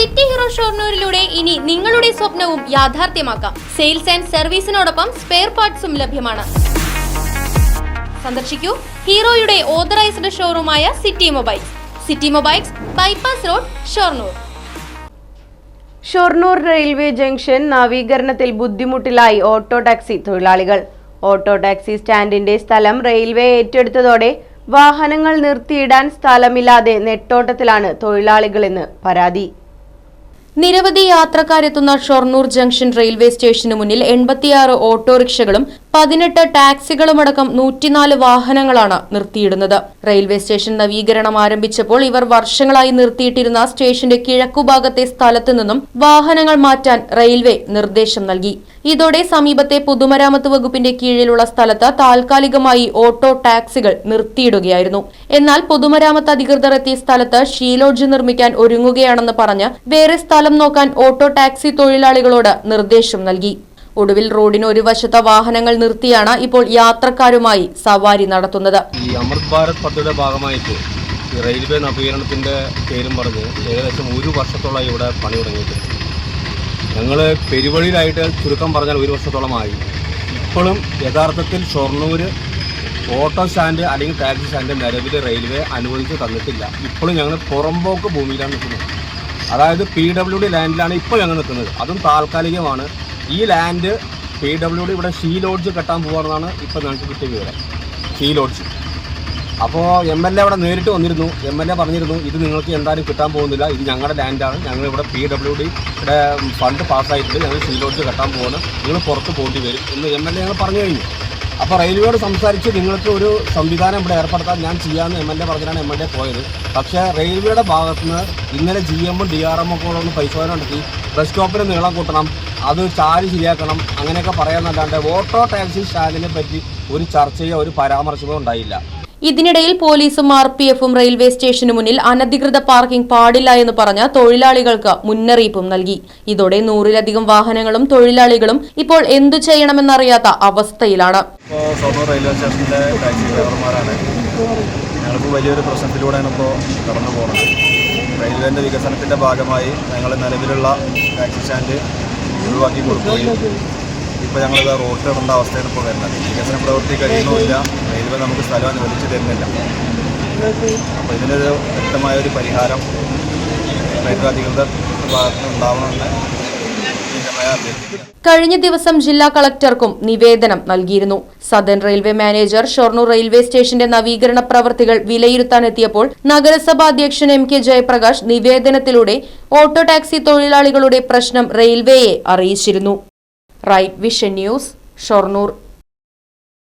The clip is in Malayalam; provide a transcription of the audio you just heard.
സിറ്റി ഹീറോ ഷോർണൂരിലൂടെ ഇനി നിങ്ങളുടെ സ്വപ്നവും യാഥാർത്ഥ്യമാക്കാം. സെയിൽസ് ആൻഡ് സർവീസിനോടൊപ്പം സ്പെയർ പാർട്സും ലഭ്യമാണ്. സന്ദർശിക്കൂ ഹീറോയുടെ authorised ഷോറൂമായ city mobiles. City mobiles bypass road Shoranur. Shoranur railway junction നവീകരണത്തിൽ ബുദ്ധിമുട്ടിലായി ഓട്ടോ ടാക്സി തൊഴിലാളികൾ. ഓട്ടോ ടാക്സി സ്റ്റാൻഡിന്റെ സ്ഥലം റെയിൽവേ ഏറ്റെടുത്തതോടെ വാഹനങ്ങൾ നിർത്തിയിടാൻ സ്ഥലമില്ലാതെ നെട്ടോട്ടത്തിലാണ് തൊഴിലാളികളെന്ന് പരാതി. നിരവധി യാത്രക്കാരെത്തുന്ന ഷൊർണൂർ ജംഗ്ഷൻ റെയിൽവേ സ്റ്റേഷന് മുന്നിൽ എൺപത്തിയാറ് ഓട്ടോറിക്ഷകളും പതിനെട്ട് ടാക്സികളുമടക്കം നൂറ്റിനാല് വാഹനങ്ങളാണ് നിർത്തിയിടുന്നത്. റെയിൽവേ സ്റ്റേഷൻ നവീകരണം ആരംഭിച്ചപ്പോൾ ഇവർ വർഷങ്ങളായി നിർത്തിയിട്ടിരുന്ന സ്റ്റേഷന്റെ കിഴക്കുഭാഗത്തെ സ്ഥലത്തു നിന്നും വാഹനങ്ങൾ മാറ്റാൻ റെയിൽവേ നിർദ്ദേശം നൽകി. ഇതോടെ സമീപത്തെ പൊതുമരാമത്ത് വകുപ്പിന്റെ കീഴിലുള്ള സ്ഥലത്ത് താൽക്കാലികമായി ഓട്ടോ ടാക്സികൾ നിർത്തിയിടുകയായിരുന്നു. എന്നാൽ പൊതുമരാമത്ത് അധികൃതർ എത്തിയ സ്ഥലത്ത് ഷീലോഡ്ജ് നിർമ്മിക്കാൻ ഒരുങ്ങുകയാണെന്ന് പറഞ്ഞ് വേറെ സ്ഥലം നോക്കാൻ ഓട്ടോ ടാക്സി തൊഴിലാളികളോട് നിർദ്ദേശം നൽകി. ഒടുവിൽ റോഡിന് ഒരു വശത്തെ വാഹനങ്ങൾ നിർത്തിയാണ് ഇപ്പോൾ യാത്രക്കാരുമായി സവാരി നടത്തുന്നത്. ഈ അമൃത് ഭാരത് പദ്ധതിയുടെ ഭാഗമായിട്ട് റെയിൽവേ നവീകരണത്തിന്റെ പേരും പറഞ്ഞ് ഏകദേശം ഒരു വർഷത്തോളം ഇവിടെ പണി തുടങ്ങിയിട്ടുണ്ട്. ഞങ്ങൾ പെരുവഴിയിലായിട്ട് ചുരുക്കം പറഞ്ഞാൽ ഒരു വർഷത്തോളമായി. ഇപ്പോഴും യഥാർത്ഥത്തിൽ ഷൊർണൂർ ഓട്ടോ സ്റ്റാൻഡ് അല്ലെങ്കിൽ ടാക്സി സ്റ്റാൻഡ് നിലവിൽ റെയിൽവേ അനുവദിച്ച് തന്നിട്ടില്ല. ഇപ്പോഴും ഞങ്ങൾ പുറമ്പോക്ക് ഭൂമിയിലാണ് നിൽക്കുന്നത്. അതായത് പി ഡബ്ല്യു ഡി ലാൻഡിലാണ് ഇപ്പോൾ ഞങ്ങൾ നിൽക്കുന്നത്. അതും താൽക്കാലികമാണ്. ഈ ലാൻഡ് പി ഡബ്ല്യു ഡി ഇവിടെ ഷീ ലോഡ്ജ് കെട്ടാൻ പോകാമെന്നാണ് ഇപ്പോൾ ഞങ്ങൾക്ക് കിട്ടിയ വിവരം. She lodge. അപ്പോൾ എം എൽ എ അവിടെ നേരിട്ട് വന്നിരുന്നു. എം എൽ എ പറഞ്ഞിരുന്നു ഇത് നിങ്ങൾക്ക് എന്തായാലും കിട്ടാൻ പോകുന്നില്ല. ഇത് ഞങ്ങളുടെ ലാൻഡാണ് ഞങ്ങൾ ഇവിടെ പി ഡബ്ല്യു ഡി ഇവിടെ ഫണ്ട് പാസ്സായിട്ടുണ്ട് ഞങ്ങൾ സീലോട്ട് കെട്ടാൻ പോകുന്നു നിങ്ങൾ പുറത്ത് പോകേണ്ടി വരും. എന്ന് എം എൽ എ ഞങ്ങൾ പറഞ്ഞു കഴിഞ്ഞു. അപ്പോൾ റെയിൽവേയോട് സംസാരിച്ച് നിങ്ങൾക്ക് ഒരു സംവിധാനം ഇവിടെ ഏർപ്പെടുത്താൻ ഞാൻ ചെയ്യാമെന്ന് എം എൽ എ പറഞ്ഞാണ് എം എൽ എ പോയത്. പക്ഷേ റെയിൽവേയുടെ ഭാഗത്തു നിന്ന് ഇന്നലെ ജി എമ്മും ഡി ആർ എമ്മും കൂടെ ഒന്ന് പരിശോധന നടത്തി ബസ് സ്റ്റോപ്പിന് നീളം കൂട്ടണം. അത് ചാരി ശരിയാക്കണം. അങ്ങനെയൊക്കെ പറയാമെന്നല്ലാണ്ട് ഓട്ടോ ടാക്സി സ്റ്റാൻഡിനെ പറ്റി ഒരു ചർച്ചയോ ഒരു പരാമർശമോ ഉണ്ടായില്ല. ഇതിനിടയിൽ പോലീസും ആർ പി എഫും റെയിൽവേ സ്റ്റേഷനു മുന്നിൽ അനധികൃത പാർക്കിംഗ് പാടില്ല എന്ന് പറഞ്ഞ തൊഴിലാളികൾക്ക് മുന്നറിയിപ്പും നൽകി. ഇതോടെ നൂറിലധികം വാഹനങ്ങളും തൊഴിലാളികളും ഇപ്പോൾ എന്തു ചെയ്യണമെന്നറിയാത്ത അവസ്ഥയിലാണ്. വലിയൊരു പ്രശ്നത്തിലൂടെയാണ് ഇപ്പോൾ കടന്നു പോകുന്നത്. റെയിൽവേന്റെ വികസനത്തിന്റെ ഭാഗമായി ഞങ്ങൾ നിലവിലുള്ള ടാക്സി സ്റ്റാൻഡ് ഒഴിവാക്കി കൊടുക്കുകയും ഇപ്പോൾ ഞങ്ങളിത് റോഡ് ഇടേണ്ട അവസ്ഥയാണ് ഇപ്പോൾ വരുന്നത്. വികസന പ്രവൃത്തി കഴിയുന്നുമില്ല റെയിൽവേ നമുക്ക് സ്ഥലം അനുവദിച്ച് തരുന്നില്ല. അപ്പോൾ ഇതിനൊരു വ്യക്തമായ ഒരു പരിഹാരം റെയിൽവേ അധികൃതർ ഭാഗത്ത് ഉണ്ടാവണമെന്ന് കഴിഞ്ഞ ദിവസം ജില്ലാ കളക്ടർക്കും നിവേദനം നൽകിയിരുന്നു. Southern railway manager Shoranur railway സ്റ്റേഷന്റെ നവീകരണ പ്രവർത്തികൾ വിലയിരുത്താനെത്തിയപ്പോൾ നഗരസഭാ അധ്യക്ഷൻ എം കെ ജയപ്രകാശ് നിവേദനത്തിലൂടെ ഓട്ടോ ടാക്സി തൊഴിലാളികളുടെ പ്രശ്നം റെയിൽവേയെ അറിയിച്ചിരുന്നു. Right vision news Shoranur